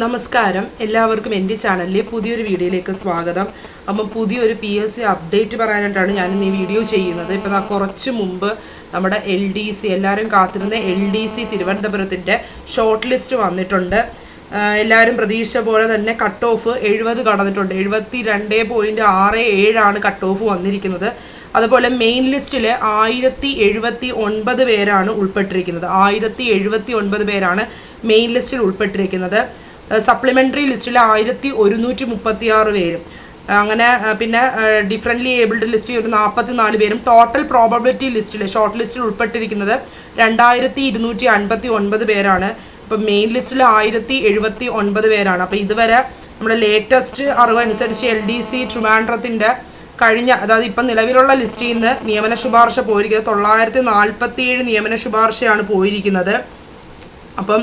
നമസ്കാരം. എല്ലാവർക്കും എന്റെ ചാനലിലെ പുതിയൊരു വീഡിയോയിലേക്ക് സ്വാഗതം. അപ്പം പുതിയൊരു പി എസ് സി അപ്ഡേറ്റ് പറയാനായിട്ടാണ് ഞാൻ ഈ വീഡിയോ ചെയ്യുന്നത്. ഇപ്പം കുറച്ച് മുമ്പ് നമ്മുടെ എൽ ഡി സി എല്ലാവരും കാത്തിരുന്ന എൽ ഡി സി തിരുവനന്തപുരത്തിന്റെ ഷോർട്ട് ലിസ്റ്റ് വന്നിട്ടുണ്ട് എല്ലാവരും പ്രതീക്ഷിച്ച പോലെ തന്നെ കട്ട് ഓഫ് എഴുപത് കടന്നിട്ടുണ്ട്. എഴുപത്തി രണ്ട് പോയിന്റ് ആറ് ഏഴാണ് കട്ട് ഓഫ് വന്നിരിക്കുന്നത്. അതുപോലെ മെയിൻ ലിസ്റ്റിൽ ആയിരത്തി എഴുപത്തി ഒൻപത് പേരാണ് ഉൾപ്പെട്ടിരിക്കുന്നത്. ആയിരത്തി എഴുപത്തി ഒൻപത് പേരാണ് മെയിൻ ലിസ്റ്റിൽ ഉൾപ്പെട്ടിരിക്കുന്നത്. സപ്ലിമെന്ററി ലിസ്റ്റിൽ ആയിരത്തി ഒരുന്നൂറ്റി മുപ്പത്തി ആറ് പേരും അങ്ങനെ പിന്നെ ഡിഫറെന്റ്ലി ഏബിൾഡ് ലിസ്റ്റിൽ ഒരു നാൽപ്പത്തി നാല് പേരും ടോട്ടൽ പ്രോബബിലിറ്റി ലിസ്റ്റിൽ ഷോർട്ട് ലിസ്റ്റിൽ ഉൾപ്പെട്ടിരിക്കുന്നത് രണ്ടായിരത്തി ഇരുന്നൂറ്റി അൻപത്തി ഒൻപത് പേരാണ്. ഇപ്പം മെയിൻ ലിസ്റ്റിൽ ആയിരത്തി എഴുപത്തി ഒൻപത് പേരാണ്. അപ്പോൾ ഇതുവരെ നമ്മുടെ ലേറ്റസ്റ്റ് അറിവനുസരിച്ച് എൽ ഡി സി ട്രിവാൻഡ്രത്തിന്റെ കഴിഞ്ഞ അതായത് ഇപ്പം നിലവിലുള്ള ലിസ്റ്റിൽ നിന്ന് നിയമന ശുപാർശ പോയിരിക്കുന്നത് തൊള്ളായിരത്തി നാൽപ്പത്തി ഏഴ് നിയമന ശുപാർശയാണ് പോയിരിക്കുന്നത്. അപ്പം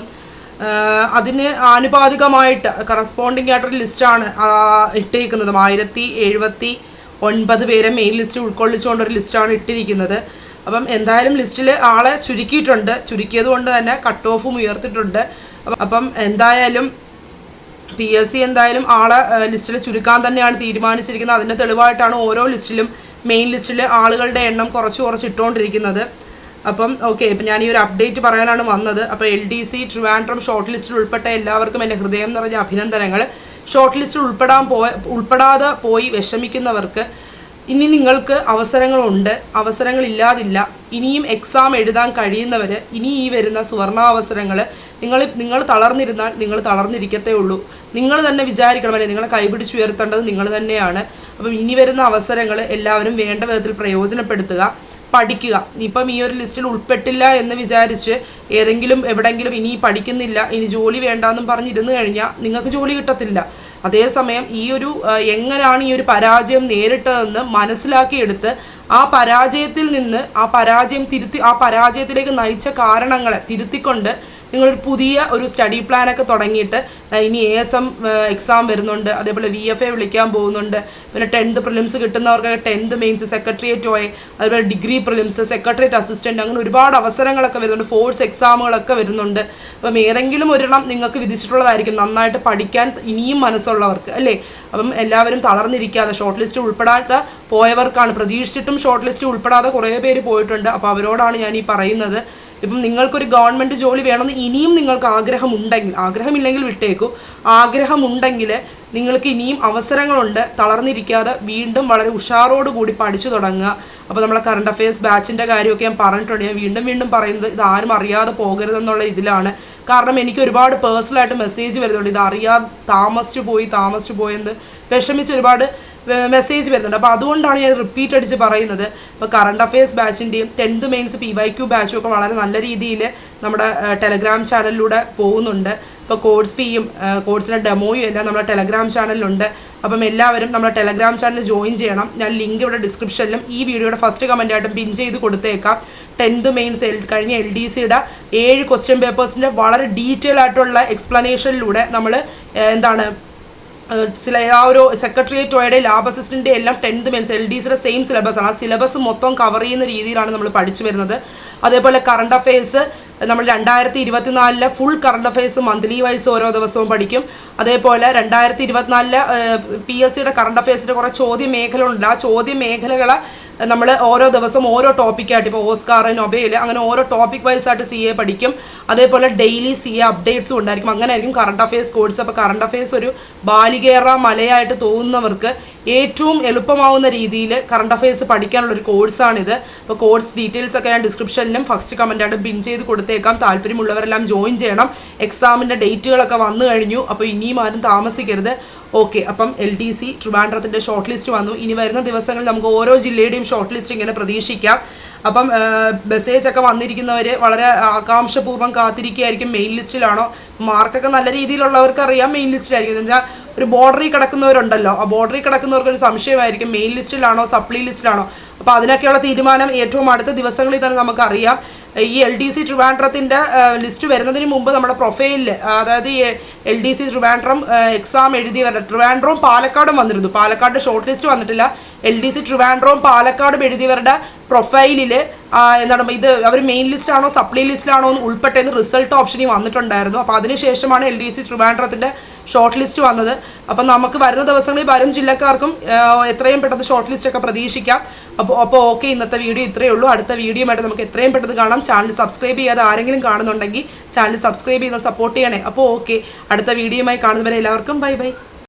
അതിന് ആനുപാതികമായിട്ട് കറസ്പോണ്ടിങ് ആയിട്ടൊരു ലിസ്റ്റാണ് ഇട്ടിരിക്കുന്നത്. ആയിരത്തി എഴുപത്തി ഒൻപത് പേരെ മെയിൻ ലിസ്റ്റ് ഉൾക്കൊള്ളിച്ചുകൊണ്ടൊരു ലിസ്റ്റാണ് ഇട്ടിരിക്കുന്നത്. അപ്പം എന്തായാലും ലിസ്റ്റിൽ ആളെ ചുരുക്കിയിട്ടുണ്ട്. ചുരുക്കിയത് കൊണ്ട് തന്നെ കട്ട് ഓഫും ഉയർത്തിയിട്ടുണ്ട്. അപ്പം- എന്തായാലും പി എസ് സി എന്തായാലും ആളെ ലിസ്റ്റിൽ ചുരുക്കാൻ തന്നെയാണ് തീരുമാനിച്ചിരിക്കുന്നത്. അതിന്റെ തെളിവായിട്ടാണ് ഓരോ ലിസ്റ്റിലും മെയിൻ ലിസ്റ്റിൽ ആളുകളുടെ എണ്ണം കുറച്ച് കുറച്ച് ഇട്ടുകൊണ്ടിരിക്കുന്നത് അപ്പം ഓക്കെ ഇപ്പം ഞാൻ ഈ ഒരു അപ്ഡേറ്റ് പറയാനാണ് വന്നത്. അപ്പോൾ L D C Trivandrum short ലിസ്റ്റിൽ ഉൾപ്പെട്ട എല്ലാവർക്കും എന്റെ ഹൃദയം നിറഞ്ഞ അഭിനന്ദനങ്ങൾ. ഷോർട്ട് ലിസ്റ്റിൽ ഉൾപ്പെടാൻ പോ ഉൾപ്പെടാതെ പോയി വിഷമിക്കുന്നവർക്ക് ഇനി നിങ്ങൾക്ക് അവസരങ്ങളുണ്ട്. അവസരങ്ങളില്ലാതില്ല. ഇനിയും എക്സാം എഴുതാൻ കഴിയുന്നവർ ഇനി ഈ വരുന്ന സുവർണാവസരങ്ങൾ നിങ്ങൾ നിങ്ങൾ തളർന്നിരുന്നാൽ നിങ്ങൾ തളർന്നിരിക്കത്തേ ഉള്ളൂ. നിങ്ങൾ തന്നെ വിചാരിക്കണം അല്ലേ നിങ്ങളെ കൈപിടിച്ച് ഉയർത്തേണ്ടത് നിങ്ങൾ തന്നെയാണ്. അപ്പം ഇനി വരുന്ന അവസരങ്ങൾ എല്ലാവരും വേണ്ട വിധത്തിൽ പ്രയോജനപ്പെടുത്തുക. പഠിക്കുക. ഇപ്പം ഈ ഒരു ലിസ്റ്റിൽ ഉൾപ്പെട്ടില്ല എന്ന് വിചാരിച്ച് ഏതെങ്കിലും എവിടെങ്കിലും ഇനി പഠിക്കുന്നില്ല ഇനി ജോലി വേണ്ടാന്നും പറഞ്ഞിരുന്നു കഴിഞ്ഞാൽ നിങ്ങൾക്ക് ജോലി കിട്ടത്തില്ല. അതേസമയം ഈ ഒരു എങ്ങനെയാണ് ഈ ഒരു പരാജയം നേരിട്ടതെന്ന് മനസ്സിലാക്കിയെടുത്ത് ആ പരാജയത്തിൽ നിന്ന് ആ പരാജയം തിരുത്തി ആ പരാജയത്തിലേക്ക് നയിച്ച കാരണങ്ങളെ തിരുത്തിക്കൊണ്ട് നിങ്ങളൊരു പുതിയ ഒരു സ്റ്റഡി പ്ലാനൊക്കെ തുടങ്ങിയിട്ട് ഇനി എ എസ് എം എക്സാം വരുന്നുണ്ട് അതേപോലെ വി എഫ് എ വിളിക്കാൻ പോകുന്നുണ്ട് പിന്നെ ടെൻത്ത് പ്രിലിംസ് കിട്ടുന്നവർക്ക് ടെൻത്ത് മെയിൻസ് സെക്രട്ടേറിയറ്റ് ഓയെ അതുപോലെ ഡിഗ്രി പ്രിലിംസ് സെക്രട്ടേറിയറ്റ് അസിസ്റ്റന്റ് അങ്ങനെ ഒരുപാട് അവസരങ്ങളൊക്കെ വരുന്നുണ്ട് ഫോഴ്സ് എക്സാമുകളൊക്കെ വരുന്നുണ്ട്. അപ്പം ഏതെങ്കിലും ഒരെണ്ണം നിങ്ങൾക്ക് വിധിച്ചിട്ടുള്ളതായിരിക്കും നന്നായിട്ട് പഠിക്കാൻ ഇനിയും മനസ്സുള്ളവർക്ക് അല്ലേ? അപ്പം എല്ലാവരും തളർന്നിരിക്കാതെ ഷോർട്ട് ലിസ്റ്റ് ഉൾപ്പെടാത്ത പോയവർക്കാണ് പ്രതീക്ഷിച്ചിട്ടും ഷോർട്ട് ലിസ്റ്റ് ഉൾപ്പെടാതെ കുറേ പേര് പോയിട്ടുണ്ട്. അപ്പോൾ അവരോടാണ് ഞാൻ ഈ പറയുന്നത്. ഇപ്പം നിങ്ങൾക്കൊരു ഗവൺമെന്റ് ജോലി വേണമെന്ന് ഇനിയും നിങ്ങൾക്ക് ആഗ്രഹമുണ്ടെങ്കിൽ ആഗ്രഹമില്ലെങ്കിൽ വിട്ടേക്കൂ. ആഗ്രഹമുണ്ടെങ്കിൽ നിങ്ങൾക്ക് ഇനിയും അവസരങ്ങളുണ്ട്. തളർന്നിരിക്കാതെ വീണ്ടും വളരെ ഉഷാറോട് കൂടി പഠിച്ചു തുടങ്ങുക. അപ്പോൾ നമ്മളെ കറണ്ട് അഫയേഴ്സ് ബാച്ചിന്റെ കാര്യമൊക്കെ ഞാൻ പറഞ്ഞിട്ടുണ്ട്. ഞാൻ വീണ്ടും വീണ്ടും പറയുന്നത് ഇത് ആരും അറിയാതെ പോകരുതെന്നുള്ള ഇതിലാണ്. കാരണം എനിക്ക് ഒരുപാട് പേഴ്സണലായിട്ട് മെസ്സേജ് വരുന്നുണ്ട്. ഇത് അറിയാതെ താമസിച്ചു പോയി താമസിച്ചു പോയെന്ന്. വിഷമിച്ച് ഒരുപാട് മെസ്സേജ് വരുന്നുണ്ട്. അപ്പോൾ അതുകൊണ്ടാണ് ഞാൻ റിപ്പീറ്റ് അടിച്ച് പറയുന്നത്. ഇപ്പോൾ current affairs ബാച്ചിന്റെയും tenth mains P Y Q ബാച്ചും ഒക്കെ വളരെ നല്ല രീതിയിൽ നമ്മുടെ ടെലഗ്രാം ചാനലിലൂടെ പോകുന്നുണ്ട്. ഇപ്പോൾ കോഴ്സ് ഫീയും കോഴ്സിന്റെ ഡെമോയും എല്ലാം നമ്മുടെ ടെലഗ്രാം ചാനലിലുണ്ട് അപ്പം എല്ലാവരും നമ്മുടെ ടെലഗ്രാം ചാനൽ ജോയിൻ ചെയ്യണം. ഞാൻ ലിങ്ക് ഇവിടെ ഡിസ്ക്രിപ്ഷനിലും ഈ വീഡിയോയുടെ ഫസ്റ്റ് കമന്റ് ആയിട്ടും പിൻ ചെയ്ത് കൊടുത്തേക്കാം. ടെൻത്ത് മെയിൻസ് കഴിഞ്ഞ എൽ ഡി സിയുടെ ഏഴ് ക്വസ്റ്റ്യൻ പേപ്പേഴ്സിന്റെ വളരെ ഡീറ്റെയിൽ ആയിട്ടുള്ള എക്സ്പ്ലനേഷനിലൂടെ നമ്മൾ എന്താണ് ചില ആ ഒരു സെക്രട്ടേറിയറ്റ് ഓയുടെ ലാബ് അസിസ്റ്റന്റ് എല്ലാം ടെൻത്ത് മെൻസ് എൽ ഡി സിയുടെ സെയിം സിലബസ് ആണ്. ആ സിലബസ് മൊത്തം കവർ ചെയ്യുന്ന രീതിയിലാണ് നമ്മൾ പഠിച്ചു വരുന്നത്. അതേപോലെ കറണ്ട് അഫയേഴ്സ് നമ്മൾ രണ്ടായിരത്തി ഇരുപത്തിനാലിലെ full current affairs monthly wise ഓരോ ദിവസവും പഠിക്കും. അതേപോലെ രണ്ടായിരത്തി ഇരുപത്തിനാലിലെ പി എസ് സിയുടെ കറണ്ട് അഫയേഴ്സിന്റെ കുറേ ചോദ്യ മേഖലകളുണ്ട് ആ ചോദ്യ മേഖലകളെ നമ്മൾ ഓരോ ദിവസം ഓരോ ടോപ്പിക്കായിട്ട് ഇപ്പോൾ ഓസ്കാർ നൊബേൽ അങ്ങനെ ഓരോ ടോപ്പിക് വൈസ് ആയിട്ട് സി എ പഠിക്കും. അതേപോലെ ഡെയിലി സി എ അപ്ഡേറ്റ്സും ഉണ്ടായിരിക്കും. അങ്ങനെ ആയിരിക്കും കറണ്ട് അഫയേഴ്സ് കോഴ്സ് അപ്പോൾ കറണ്ട് അഫയേഴ്സ് ഒരു ബാലികേറ മലയായിട്ട് തോന്നുന്നവർക്ക് ഏറ്റവും എളുപ്പമാവുന്ന രീതിയിൽ കറണ്ട് അഫയേഴ്സ് പഠിക്കാനുള്ള ഒരു കോഴ്സാണിത് അപ്പോൾ കോഴ്സ് ഡീറ്റെയിൽസ് ഒക്കെ ഞാൻ ഡിസ്ക്രിപ്ഷനിലും ഫസ്റ്റ് കമന്റായിട്ട് പിൻ ചെയ്ത് കൊടുത്തേക്കാം. താല്പര്യമുള്ളവരെല്ലാം ജോയിൻ ചെയ്യണം. എക്സാമിന്റെ ഡേറ്റുകളൊക്കെ വന്നു കഴിഞ്ഞു. അപ്പോൾ ഇനിയും ആരും താമസിക്കരുത്. ഓക്കെ അപ്പം എൽ ഡി സി ട്രിവാൻഡ്രത്തിന്റെ ഷോർട്ട് ലിസ്റ്റ് വന്നു. ഇനി വരുന്ന ദിവസങ്ങളിൽ നമുക്ക് ഓരോ ജില്ലയുടെയും ഷോർട്ട് ലിസ്റ്റ് ഇങ്ങനെ പ്രതീക്ഷിക്കാം. അപ്പം മെസ്സേജ് ഒക്കെ വന്നിരിക്കുന്നവർ വളരെ ആകാംക്ഷപൂർവം കാത്തിരിക്കുകയായിരിക്കും. മെയിൻ ലിസ്റ്റിലാണോ മാർക്കൊക്കെ നല്ല രീതിയിലുള്ളവർക്ക് അറിയാം മെയിൻ ലിസ്റ്റിലായിരിക്കും എന്ന് വെച്ചാൽ ഒരു ബോർഡറിൽ കിടക്കുന്നവരുണ്ടല്ലോ. ആ ബോർഡറിൽ കിടക്കുന്നവർക്ക് ഒരു സംശയമായിരിക്കും. മെയിൻ ലിസ്റ്റിലാണോ സപ്ലി ലിസ്റ്റിലാണോ അപ്പോൾ അതിനൊക്കെയുള്ള തീരുമാനം ഏറ്റവും അടുത്ത ദിവസങ്ങളിൽ തന്നെ നമുക്കറിയാം. ഈ എൽ ഡി സി ട്രിവാൻഡ്രത്തിന്റെ ലിസ്റ്റ് വരുന്നതിന് മുമ്പ് നമ്മുടെ പ്രൊഫൈലിൽ അതായത് L D C Trivandrum exam എഴുതി വരുന്ന ട്രിവാൻഡ്രവും പാലക്കാടും വന്നിരുന്നു. പാലക്കാട് ഷോർട്ട് ലിസ്റ്റ് വന്നിട്ടില്ല. എൽ ഡി സി ട്രിവാൻഡ്രവും പാലക്കാടും എഴുതിയവരുടെ പ്രൊഫൈലിൽ എന്താണ് ഇത് അവർ മെയിൻ ലിസ്റ്റ് ആണോ സപ്ലി ലിസ്റ്റിലാണോ എന്ന് ഉൾപ്പെട്ടെന്ന് റിസൾട്ട് ഓപ്ഷനിൽ വന്നിട്ടുണ്ടായിരുന്നു. അപ്പോൾ അതിനുശേഷമാണ് എൽ ഡി സി ട്രിവാൻഡ്രത്തിന്റെ ഷോർട്ട് ലിസ്റ്റ് വന്നത്. അപ്പം നമുക്ക് വരുന്ന ദിവസങ്ങളിൽ വരും ജില്ലക്കാർക്കും എത്രയും പെട്ടെന്ന് ഷോർട്ട് ലിസ്റ്റ് ഒക്കെ പ്രതീക്ഷിക്കാം. അപ്പോൾ അപ്പോൾ ഓക്കെ ഇന്നത്തെ വീഡിയോ ഇത്രയേ ഉള്ളൂ. അടുത്ത വീഡിയോ ആയിട്ട് നമുക്ക് എത്രയും പെട്ടെന്ന് കാണാം. ചാനൽ സബ്സ്ക്രൈബ് ചെയ്യാതെ ആരെങ്കിലും കാണുന്നുണ്ടെങ്കിൽ ചാനൽ സബ്സ്ക്രൈബ് ചെയ്യുന്ന സപ്പോർട്ട് ചെയ്യണേ. അപ്പോൾ ഓക്കെ അടുത്ത വീഡിയോയുമായി കാണുന്നവരെ എല്ലാവർക്കും ബൈ ബൈ